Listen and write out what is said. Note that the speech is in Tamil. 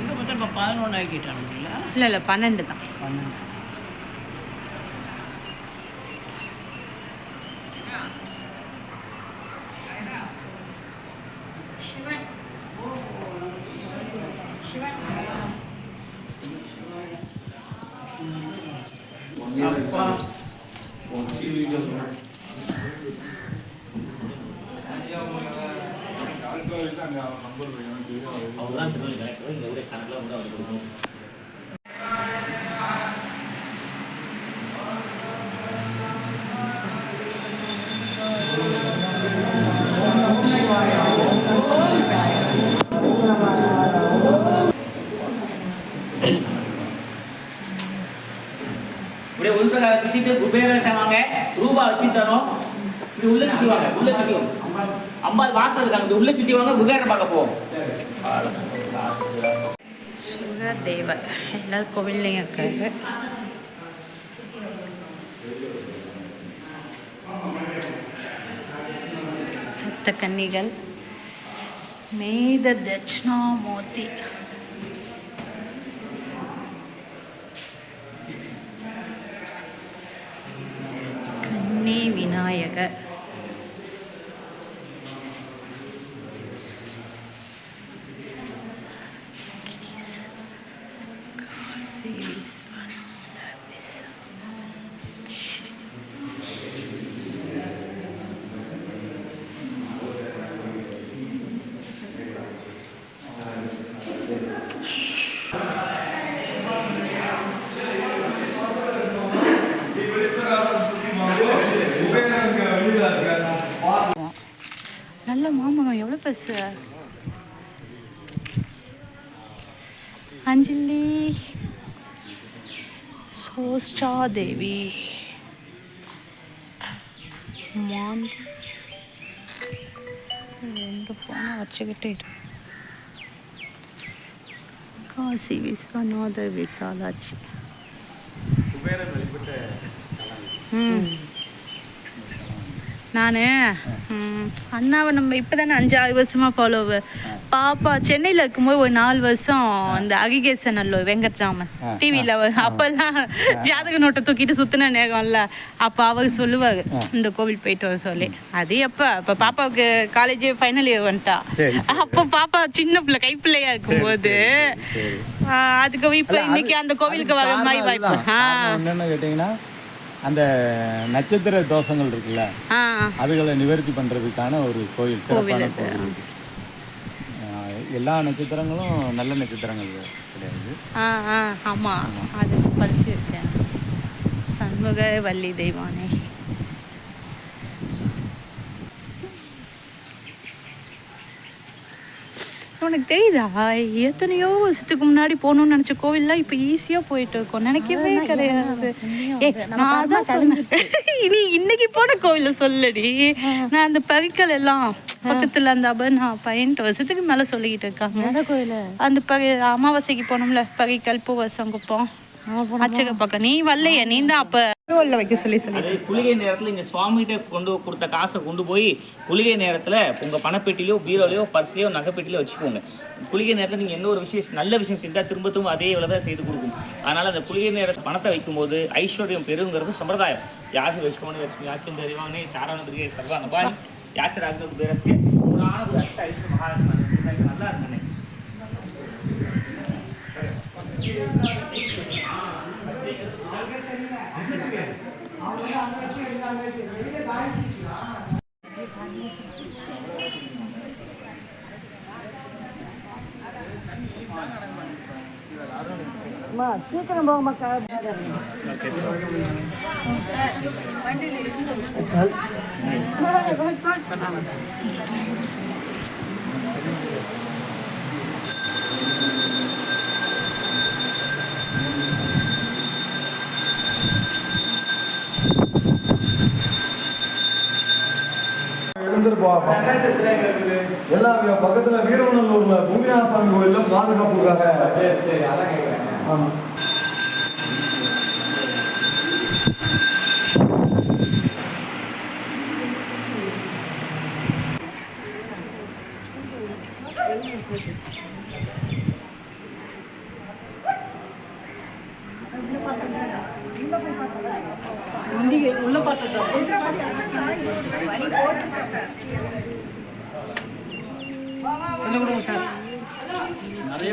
எங்கே பார்த்தா இப்போ பதினொன்று ஆக்கிட்டானுங்களா இல்லை இல்லை பன்னெண்டு தான் பன்னெண்டு அப்பா அவர்தான் திருநெல்வேலி கலெக்டர் இங்கே கணக்கில் வந்து அவர் கொடுக்கணும் குபேரன் ரூபா வச்சு தரோம் இது உள்ள சுத்தி வாங்க உள்ள சுத்தி அம்பாள் வாசல் இருக்காங்க இது உள்ள சுத்தி வாங்க குபேரன் பார்க்க போவோம் சுகர் தேவர் எல்லா கோவில்லையும் இருக்காரு. சப்த கன்னிகள் மேத தட்சிணாமூர்த்தி. கன்னி விநாயகர். நல்ல மாமகம் எவ்வளோ பெருசு? அஞ்சலி. சோஸ்டா தேவி மாந்தி. ரெண்டு ஃபோனை வச்சுக்கிட்டு. காசி விஸ்வநாத விசாலாட்சி. ம். நான்? அண்ணாவை நம்ம இப்போ தானே அஞ்சு ஆறு வருஷமாக ஃபாலோவர் பாப்பா சென்னையில் இருக்கும்போது ஒரு நாலு வருஷம் இந்த அகிகேசன் அல்லோ வெங்கட்ராமன் டிவியில் அப்போல்லாம் ஜாதக நோட்டை தூக்கிட்டு சுற்றின நேரம்ல அப்போ அவர் சொல்லுவார் இந்த கோவில் போயிட்டு வர சொல்லி. அது எப்போ? இப்போ பாப்பாவுக்கு காலேஜ் ஃபைனல் இயர் வந்துட்டா. அப்போ பாப்பா சின்ன பிள்ளை கைப்பிள்ளையா இருக்கும்போது அதுக்கு இப்போ இன்னைக்கு அந்த கோவிலுக்கு வர மாதிரி வாய்ப்பு. ஆ. என்னன்னு கேட்டிங்கன்னா அந்த நட்சத்திர தோஷங்கள் இருக்குல்ல அதுகளை நிவர்த்தி பண்ணுறதுக்கான ஒரு கோயில் சிறப்பான கோயில் எல்லா நட்சத்திரங்களும் நல்ல நட்சத்திரங்கள் கிடையாது. ஆமாம் அது படிச்சிருக்கேன். சண்முக வள்ளி தெய்வானை உனக்கு தெரியுதா? எத்தனையோ வருஷத்துக்கு முன்னாடி போகணும்னு நினச்ச கோவில்லாம் இப்போ ஈஸியாக போயிட்டு இருக்கோம். நினைக்கவே கிடையாது. ஏய், நான் அதான் சொன்னேன். நீ இன்னைக்கு போன கோவில சொல்லடி. நான் அந்த பரிக்கல் எல்லாம் பக்கத்துல அந்த அபர்ணா பதினெட்டு வருஷத்துக்கு மேல சொல்லிக்கிட்டு இருக்காங்க. அந்த பரி அமாவாசைக்கு போனோம்ல பரிக்கல் பூவசம் குப்பம். அச்சக பக்கம். நீ வரலையே நீ தான் அப்ப உள்ள வைக்க சொல்லி சொல்லி. குளிகை நேரத்தில் இங்கே சுவாமிகிட்ட கொண்டு கொடுத்த காசை கொண்டு போய் குளிகை நேரத்தில் உங்கள் பணப்பெட்டிலையோ பீரோலையோ பர்ஸ்லையோ நகைப்பெட்டிலையோ வச்சுக்கோங்க. குளிகை நேரத்தில் நீங்கள் எந்த ஒரு விஷயம் நல்ல விஷயம் செஞ்சால் திரும்ப திரும்ப அதே வேலை தான் செய்து கொடுக்கும். அதனால் அந்த குளிகை நேரத்தில் பணத்தை வைக்கும்போது ஐஸ்வர்யம் பெருங்கிறது சம்பிரதாயம். யாசி வச்சுக்கோன்னு லட்சுமி யாச்சும் தெரிவானே சாரணத்துக்கு சர்வா நபானி யாச்சராக பேரசிய புராண அஷ்ட ஐஸ்வர் மகாராஜ் நல்லா இருந்தானே சீக்கிரம் போக மக்கள் எழுந்திருப்பா எல்லாம் இங்க பக்கத்துல வீரவநல்லூர்ல பூமியாசாமி கோயில்ல பாதுகாப்புக்காக. ஆமாம் உள்ள பார்த்துட்டோம் நிறைய